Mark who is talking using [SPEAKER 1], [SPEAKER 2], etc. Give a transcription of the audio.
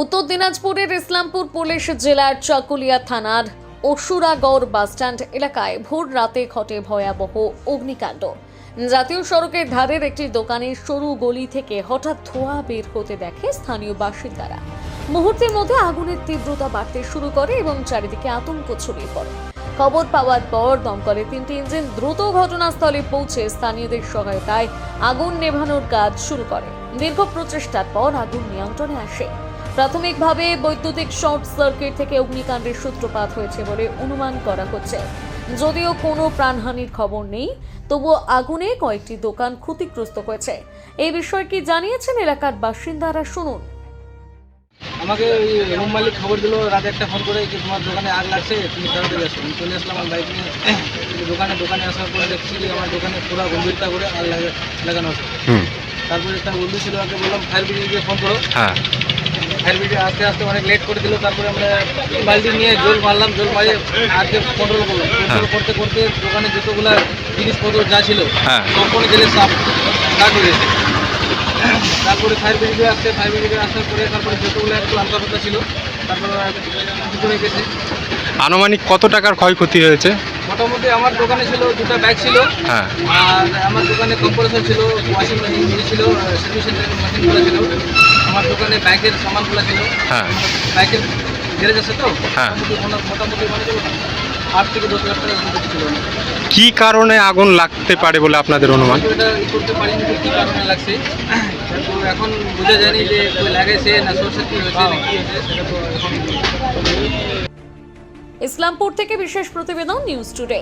[SPEAKER 1] উত্তর দিনাজপুরের ইসলামপুর পুলিশ জেলার চাকুলিয়া থানার অসুরাগড় বাসস্ট্যান্ড এলাকায় ভোর রাতে ঘটে ভয়াবহ অগ্নিকাণ্ড। জাতীয় সড়কের ধারের একটি দোকানের সরু গলি থেকে হঠাৎ ধোঁয়া বের হতে দেখে স্থানীয় বাসিন্দারা। মুহূর্তের মধ্যে আগুনের তীব্রতা বাড়তে শুরু করে এবং চারিদিকে আতঙ্ক ছড়িয়ে পড়ে। খবর পাওয়ার পর দমকলের তিনটি ইঞ্জিন দ্রুত ঘটনাস্থলে পৌঁছে স্থানীয়দের সহায়তায় আগুন নেভানোর কাজ শুরু করে। দীর্ঘ প্রচেষ্টার পর আগুন নিয়ন্ত্রণে আসে। প্রাথমিকভাবে বৈদ্যুতিক শর্ট সার্কিট থেকে অগ্নিকাণ্ডের সূত্রপাত হয়েছে বলে অনুমান করা হচ্ছে। যদিও কোনো প্রাণহানির খবর নেই তবুও আগুনে কয়েকটি দোকান ক্ষতিগ্রস্ত হয়েছে। এই বিষয়ে কি জানিয়েছেন এলাকার বাসিন্দারা? শুনুন।
[SPEAKER 2] আমাকে ওই রুম মালিক খবর দিল রাতে একটা ফোন করে কি তোমার দোকানে আগ লাগছে? তুমি তাড়াতাড়ি আসো। আমি চলে আসলাম আমার বাইক নিয়ে দোকানে দোকানে আসার পরে দেখছি যে আমার দোকানে পুরো গম্ভীরতা করে আগ লাগা- লাগানো আছে। তারপরে একটা বন্ধু ছিল ওকে বললাম ফায়ার ব্রিগেডকে ফোন করো।
[SPEAKER 3] হ্যাঁ।
[SPEAKER 2] ফায়ার ব্রিগেড আস্তে আস্তে অনেক লেট করে দিল তারপরে আমরা বালতি নিয়ে জল মারলাম জল মারে আজকে কন্ট্রোল করলাম কন্ট্রোল করতে করতে দোকানে যতগুলো জিনিসপত্র যা ছিল
[SPEAKER 3] হ্যাঁ।
[SPEAKER 2] সম্পূর্ণ জেলে সাফ স্টার্ট হয়ে গেছে। তারপরে ফায়ার ব্রিগেড আসছে ফায়ার ব্রিগেড আসার পরে তারপরে যতগুলো একটু আন্তর্জাতিক ছিল তারপরে হয়ে গেছে।
[SPEAKER 3] আনুমানিক কত টাকার ক্ষয়ক্ষতি হয়েছে?
[SPEAKER 2] মোটামুটি আমার দোকানে ছিল দুটো ব্যাগ ছিল।
[SPEAKER 3] হ্যাঁ।
[SPEAKER 2] আর আমার দোকানে কম্প্রেসর ছিল ওয়াশিং মেশিন ছিল সার্ভিসিং মেশিনগুলো ছিল। আমার দোকানে ব্যাগের সামানগুলো ছিল।
[SPEAKER 3] হ্যাঁ।
[SPEAKER 2] ব্যাগের গ্যারেজ আছে তো?
[SPEAKER 3] হ্যাঁ।
[SPEAKER 2] মোটামুটি মোটা- মোটামুটি মানে আট থেকে দশ লাখ ছিল।
[SPEAKER 3] কি কারণে আগুন লাগতে পারে বলে আপনাদের অনুমান?
[SPEAKER 2] এটা করতে পারিনি যে কী কারণে লাগছে। তো এখন বোঝা যায়নি যে কই লাগাইছে না সরষে কী হয়েছে না কী হয়েছে সেটা তো এখন
[SPEAKER 1] ইসলামপুর থেকে বিশেষ প্রতিবেদন নিউজ টুডে।